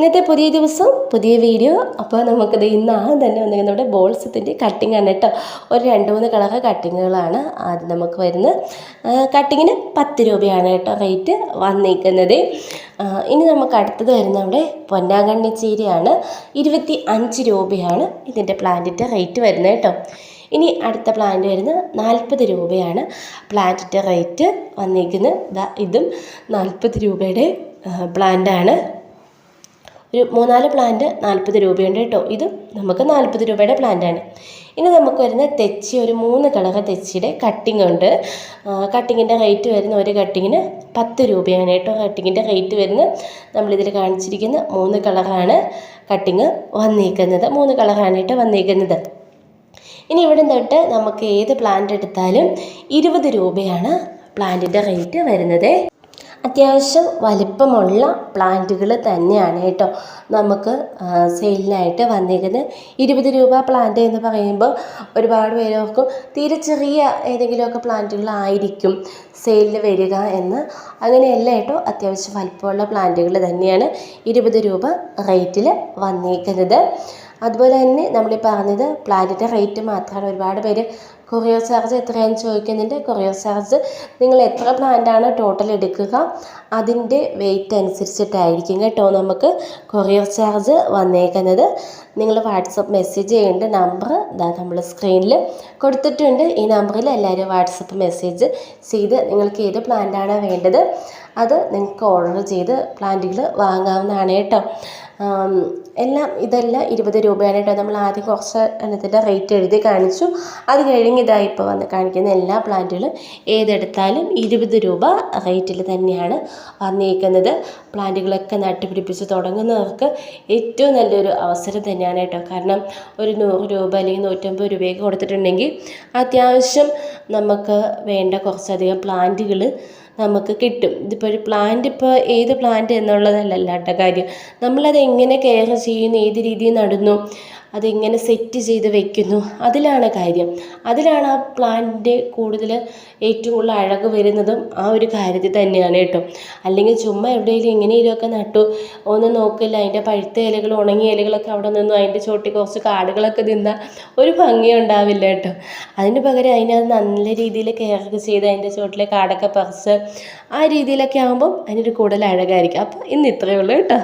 ഇന്നത്തെ പുതിയ ദിവസം പുതിയ വീഡിയോ. അപ്പോൾ നമുക്കത് ഇന്ന് ആദ്യം തന്നെ വന്നിരിക്കുന്നത് നമ്മുടെ ബോൾസത്തിന്റെ കട്ടിംഗ് ആണ് കേട്ടോ. ഒരു രണ്ട് മൂന്ന് കളർ കട്ടിങ്ങുകളാണ് ആദ്യം നമുക്ക് വരുന്നത്. കട്ടിങ്ങിന് പത്ത് രൂപയാണ് കേട്ടോ റേറ്റ് വന്നിരിക്കുന്നത്. ഇനി നമുക്ക് അടുത്തത് വരുന്ന നമ്മുടെ പൊന്നാങ്കണ്ണി ചീരയാണ്. ഇരുപത്തി അഞ്ച് രൂപയാണ് ഇതിന്റെ പ്ലാന്റിന്റെ റേറ്റ് വരുന്നത് കേട്ടോ. ഇനി അടുത്ത പ്ലാന്റ് വരുന്നത് നാൽപ്പത് രൂപയാണ് പ്ലാന്റിന്റെ റേറ്റ് വന്നിരിക്കുന്നത്. ഇതും നാൽപ്പത് രൂപയുടെ പ്ലാന്റാണ് ഒരു മൂന്നാൽ പ്ലാന്റ് നാൽപ്പത് രൂപയുണ്ട് കേട്ടോ. ഇത് നമുക്ക് നാൽപ്പത് രൂപയുടെ പ്ലാന്റാണ് ഇനി നമുക്ക് വരുന്ന തെച്ചി ഒരു മൂന്ന് കളക തെച്ചിയുടെ കട്ടിംഗ് ഉണ്ട്. കട്ടിങ്ങിന്റെ റേറ്റ് വരുന്ന ഒരു കട്ടിങ്ങിന് പത്ത് രൂപയാണ് കേട്ടോ. കട്ടിങ്ങിന്റെ റേറ്റ് വരുന്ന നമ്മളിതിൽ കാണിച്ചിരിക്കുന്ന മൂന്ന് കളറാണ് കട്ടിങ് വന്നിരിക്കുന്നത് മൂന്ന് കളറാണ് കേട്ടോ വന്നിരിക്കുന്നത് ഇനി ഇവിടെ തൊട്ട് നമുക്ക് ഏത് പ്ലാന്റ് എടുത്താലും ഇരുപത് രൂപയാണ് പ്ലാന്റിന്റെ റേറ്റ് വരുന്നത്. അത്യാവശ്യം വലിപ്പമുള്ള പ്ലാന്റുകൾ തന്നെയാണ് കേട്ടോ. നമുക്ക് സെയിലിനായിട്ട് വന്നിരിക്കുന്നത്. ഇരുപത് രൂപ പ്ലാന്റ് എന്ന് പറയുമ്പോൾ ഒരുപാട് പേരൊക്കെ തീരെ ചെറിയ ഏതെങ്കിലുമൊക്കെ പ്ലാന്റുകളായിരിക്കും സെയിലിൽ വരിക എന്ന്. അങ്ങനെയല്ല കേട്ടോ അത്യാവശ്യം വലിപ്പമുള്ള പ്ലാന്റുകൾ തന്നെയാണ് ഇരുപത് രൂപ റേറ്റിൽ വന്നിരിക്കുന്നത്. അതുപോലെ തന്നെ നമ്മൾ പറഞ്ഞത് പ്ലാന്റിന്റെ റേറ്റ് മാത്രമാണ് ഒരുപാട് പേര് കൊറിയർ ചാർജ് എത്രയാണെന്ന് ചോദിക്കുന്നുണ്ട്. കൊറിയർ ചാർജ് നിങ്ങൾ എത്ര പ്ലാന്റാണ് ടോട്ടൽ എടുക്കുക? അതിന്റെ വെയിറ്റ് അനുസരിച്ചിട്ടായിരിക്കും കേട്ടോ നമുക്ക് കൊറിയർ ചാർജ് വന്നേക്കുന്നത്. നിങ്ങൾ വാട്സപ്പ് മെസ്സേജ് ചെയ്യേണ്ട നമ്പർ ഇതാ നമ്മൾ സ്ക്രീനിൽ കൊടുത്തിട്ടുണ്ട്. ഈ നമ്പറിൽ എല്ലാവരും വാട്സപ്പ് മെസ്സേജ് ചെയ്ത് നിങ്ങൾക്ക് ഏത് പ്ലാന്റാണ് വേണ്ടത് അത് നിങ്ങൾക്ക് ഓർഡർ ചെയ്ത് പ്ലാന്റുകൾ വാങ്ങാവുന്നതാണ് കേട്ടോ. എല്ലാം ഇതെല്ലാം ഇരുപത് രൂപയാണ് കേട്ടോ. നമ്മൾ ആദ്യം കുറച്ച് എണ്ണത്തിന്റെ റേറ്റ് എഴുതി കാണിച്ചു. അത് കഴിഞ്ഞ് ഇതാ ഇപ്പോൾ വന്ന് കാണിക്കുന്ന എല്ലാ പ്ലാന്റുകളും ഏതെടുത്താലും ഇരുപത് രൂപ റേറ്റിൽ തന്നെയാണ് വന്നിരിക്കുന്നത് പ്ലാന്റുകളൊക്കെ നട്ടുപിടിപ്പിച്ച് തുടങ്ങുന്നവർക്ക് ഏറ്റവും നല്ലൊരു അവസരം കേട്ടോ കാരണം ഒരു നൂറ് രൂപ അല്ലെങ്കിൽ നൂറ്റമ്പത് രൂപയൊക്കെ കൊടുത്തിട്ടുണ്ടെങ്കിൽ അത്യാവശ്യം നമുക്ക് വേണ്ട കുറച്ചധികം പ്ലാന്റുകൾ നമുക്ക് കിട്ടും. ഇതിപ്പോൾ ഒരു പ്ലാന്റ് ഇപ്പോൾ ഏത് പ്ലാന്റ് എന്നുള്ളതല്ല കേട്ടോ കാര്യം. നമ്മളത് എങ്ങനെ കെയർ ചെയ്യുന്നു? ഏത് രീതിയിൽ നടുന്നു? അതെങ്ങനെ സെറ്റ് ചെയ്ത് വെക്കുന്നു. അതിലാണ് കാര്യം. അതിലാണ് ആ പ്ലാന്റിന്റെ കൂടുതൽ ഏറ്റവും കൂടുതൽ അഴക് വരുന്നതും ആ ഒരു കാര്യത്തിൽ തന്നെയാണ് കേട്ടോ. അല്ലെങ്കിൽ ചുമ്മാ എവിടെയെങ്കിലും എങ്ങനെയെങ്കിലുമൊക്കെ നട്ടു. ഒന്ന് നോക്കില്ല അതിന്റെ പഴുത്ത ഇലകൾ ഉണങ്ങിയ ഇലകളൊക്കെ അവിടെ നിന്നും അതിന്റെ ചോട്ടി കുറച്ച് കാടുകളൊക്കെ നിന്നാൽ ഒരു ഭംഗി ഉണ്ടാവില്ല കേട്ടോ. അതിന് പകരം അതിനത് നല്ല രീതിയിൽ കെയർ ചെയ്ത് അതിന്റെ ചോട്ടിലെ കാടൊക്കെ പറിച്ച് ആ രീതിയിലൊക്കെ ആകുമ്പം അതിനൊരു കൂടുതൽ അഴകായിരിക്കും. അപ്പോൾ ഇന്ന് ഇത്രയേ ഉള്ളൂ കേട്ടോ.